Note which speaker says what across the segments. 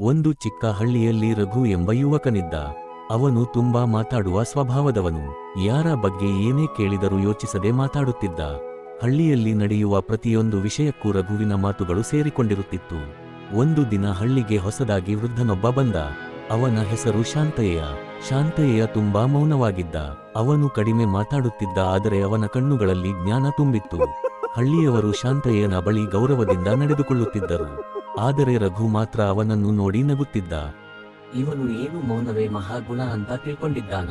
Speaker 1: ಒಂದು ಚಿಕ್ಕ ಹಳ್ಳಿಯಲ್ಲಿ ರಘು ಎಂಬ ಯುವಕನಿದ್ದ. ಅವನು ತುಂಬಾ ಮಾತಾಡುವ ಸ್ವಭಾವದವನು. ಯಾರ ಬಗ್ಗೆ ಏನೇ ಕೇಳಿದರೂ ಯೋಚಿಸದೆ ಮಾತಾಡುತ್ತಿದ್ದ. ಹಳ್ಳಿಯಲ್ಲಿ ನಡೆಯುವ ಪ್ರತಿಯೊಂದು ವಿಷಯಕ್ಕೂ ರಘುವಿನ ಮಾತುಗಳು ಸೇರಿಕೊಂಡಿರುತ್ತಿತ್ತು. ಒಂದು ದಿನ ಹಳ್ಳಿಗೆ ಹೊಸದಾಗಿ ವೃದ್ಧನೊಬ್ಬ ಬಂದ. ಅವನ ಹೆಸರು ಶಾಂತಯ್ಯ. ಶಾಂತಯ್ಯ ತುಂಬಾ ಮೌನವಾಗಿದ್ದ. ಅವನು ಕಡಿಮೆ ಮಾತಾಡುತ್ತಿದ್ದ, ಆದರೆ ಅವನ ಕಣ್ಣುಗಳಲ್ಲಿ ಜ್ಞಾನ ತುಂಬಿತ್ತು. ಹಳ್ಳಿಯವರು ಶಾಂತಯ್ಯನ ಬಳಿ ಗೌರವದಿಂದ ನಡೆದುಕೊಳ್ಳುತ್ತಿದ್ದರು. ಆದರೆ ರಘು ಮಾತ್ರ ಅವನನ್ನು ನೋಡಿ ನಗುತ್ತಿದ್ದ.
Speaker 2: ಇವನು ಏನು ಮೌನವೇ ಮಹಾಗುಣ ಅಂತ ತಿಳ್ಕೊಂಡಿದ್ದಾನ?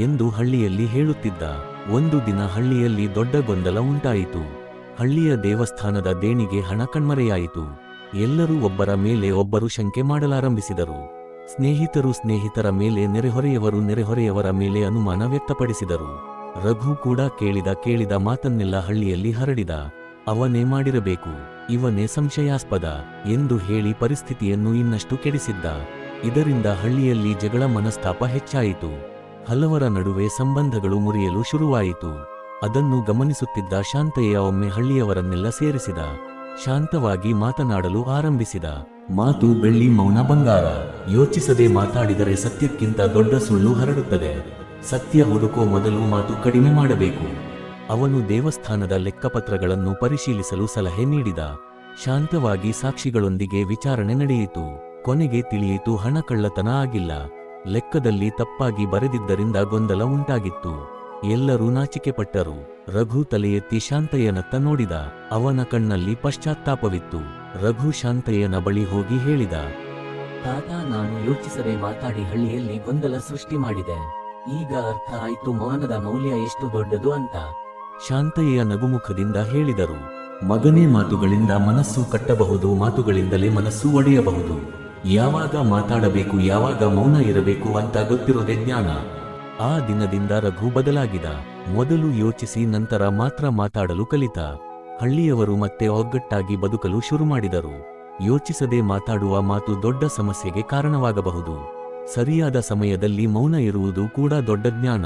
Speaker 1: ಎಂದು ಹಳ್ಳಿಯಲ್ಲಿ ಹೇಳುತ್ತಿದ್ದ. ಒಂದು ದಿನ ಹಳ್ಳಿಯಲ್ಲಿ ದೊಡ್ಡ ಗೊಂದಲ ಉಂಟಾಯಿತು. ಹಳ್ಳಿಯ ದೇವಸ್ಥಾನದ ದೇಣಿಗೆ ಹಣ ಕಣ್ಮರೆಯಾಯಿತು. ಎಲ್ಲರೂ ಒಬ್ಬರ ಮೇಲೆ ಒಬ್ಬರು ಶಂಕೆ ಮಾಡಲಾರಂಭಿಸಿದರು. ಸ್ನೇಹಿತರು ಸ್ನೇಹಿತರ ಮೇಲೆ ನೆರೆಹೊರೆಯವರು ನೆರೆಹೊರೆಯವರ ಮೇಲೆ ಅನುಮಾನ ವ್ಯಕ್ತಪಡಿಸಿದರು. ರಘು ಕೂಡ ಕೇಳಿದ ಕೇಳಿದ ಮಾತನ್ನೆಲ್ಲ ಹಳ್ಳಿಯಲ್ಲಿ ಹರಡಿದ. ಅವನೇ ಮಾಡಿರಬೇಕು. ಇವನೇ ಸಂಶಯಾಸ್ಪದ ಎಂದು ಹೇಳಿ ಪರಿಸ್ಥಿತಿಯನ್ನು ಇನ್ನಷ್ಟು ಕೆಡಿಸಿದ್ದ. ಇದರಿಂದ ಹಳ್ಳಿಯಲ್ಲಿ ಜಗಳ ಮನಸ್ತಾಪ ಹೆಚ್ಚಾಯಿತು. ಹಲವರ ನಡುವೆ ಸಂಬಂಧಗಳು ಮುರಿಯಲು ಶುರುವಾಯಿತು. ಅದನ್ನು ಗಮನಿಸುತ್ತಿದ್ದ ಶಾಂತಯ್ಯ ಒಮ್ಮೆ ಹಳ್ಳಿಯವರನ್ನೆಲ್ಲ ಸೇರಿಸಿದ. ಶಾಂತವಾಗಿ ಮಾತನಾಡಲು ಆರಂಭಿಸಿದ. ಮಾತು ಬೆಳ್ಳಿ ಮೌನ ಬಂಗಾರ. ಯೋಚಿಸದೆ ಮಾತಾಡಿದರೆ ಸತ್ಯಕ್ಕಿಂತ ದೊಡ್ಡ ಸುಳ್ಳು ಹರಡುತ್ತದೆ. ಸತ್ಯ ಹುಡುಕೋ ಮೊದಲು ಮಾತು ಕಡಿಮೆ ಮಾಡಬೇಕು. ಅವನು ದೇವಸ್ಥಾನದ ಲೆಕ್ಕಪತ್ರಗಳನ್ನು ಪರಿಶೀಲಿಸಲು ಸಲಹೆ ನೀಡಿದ. ಶಾಂತವಾಗಿ ಸಾಕ್ಷಿಗಳೊಂದಿಗೆ ವಿಚಾರಣೆ ನಡೆಯಿತು. ಕೊನೆಗೆ ತಿಳಿಯಿತು ಹಣ ಕಳ್ಳತನ ಆಗಿಲ್ಲ. ಲೆಕ್ಕದಲ್ಲಿ ತಪ್ಪಾಗಿ ಬರೆದಿದ್ದರಿಂದ ಗೊಂದಲ ಉಂಟಾಗಿತ್ತು. ಎಲ್ಲರೂ ನಾಚಿಕೆಪಟ್ಟರು. ರಘು ತಲೆಯೆತ್ತಿ ಶಾಂತಯ್ಯನತ್ತ ನೋಡಿದ. ಅವನ ಕಣ್ಣಲ್ಲಿ ಪಶ್ಚಾತ್ತಾಪವಿತ್ತು. ರಘು ಶಾಂತಯ್ಯನ ಬಳಿ ಹೋಗಿ ಹೇಳಿದ.
Speaker 2: ತಾತ, ನಾನು ಯೋಚಿಸದೆ ಮಾತಾಡಿ ಹಳ್ಳಿಯಲ್ಲಿ ಗೊಂದಲ ಸೃಷ್ಟಿ ಮಾಡಿದೆ. ಈಗ ಅರ್ಥ ಆಯ್ತು ಮೌನದ ಮೌಲ್ಯ ಎಷ್ಟು ದೊಡ್ಡದು ಅಂತ.
Speaker 1: ಶಾಂತಯ್ಯ ನಗುಮುಖದಿಂದ ಹೇಳಿದರು. ಮಗನೇ ಮಾತುಗಳಿಂದ ಮನಸ್ಸು ಕಟ್ಟಬಹುದು, ಮಾತುಗಳಿಂದಲೇ ಮನಸ್ಸು ಒಡೆಯಬಹುದು. ಯಾವಾಗ ಮಾತಾಡಬೇಕು, ಯಾವಾಗ ಮೌನ ಇರಬೇಕು ಅಂತ ಗೊತ್ತಿರೋದೇ ಜ್ಞಾನ. ಆ ದಿನದಿಂದ ರಘು ಬದಲಾಗಿದ. ಮೊದಲು ಯೋಚಿಸಿ, ನಂತರ ಮಾತ್ರ ಮಾತಾಡಲು ಕಲಿತ. ಹಳ್ಳಿಯವರು ಮತ್ತೆ ಒಗ್ಗಟ್ಟಾಗಿ ಬದುಕಲು ಶುರು ಮಾಡಿದರು. ಯೋಚಿಸದೆ ಮಾತಾಡುವ ಮಾತು ದೊಡ್ಡ ಸಮಸ್ಯೆಗೆ ಕಾರಣವಾಗಬಹುದು. ಸರಿಯಾದ ಸಮಯದಲ್ಲಿ ಮೌನ ಇರುವುದು ಕೂಡ ದೊಡ್ಡ ಜ್ಞಾನ.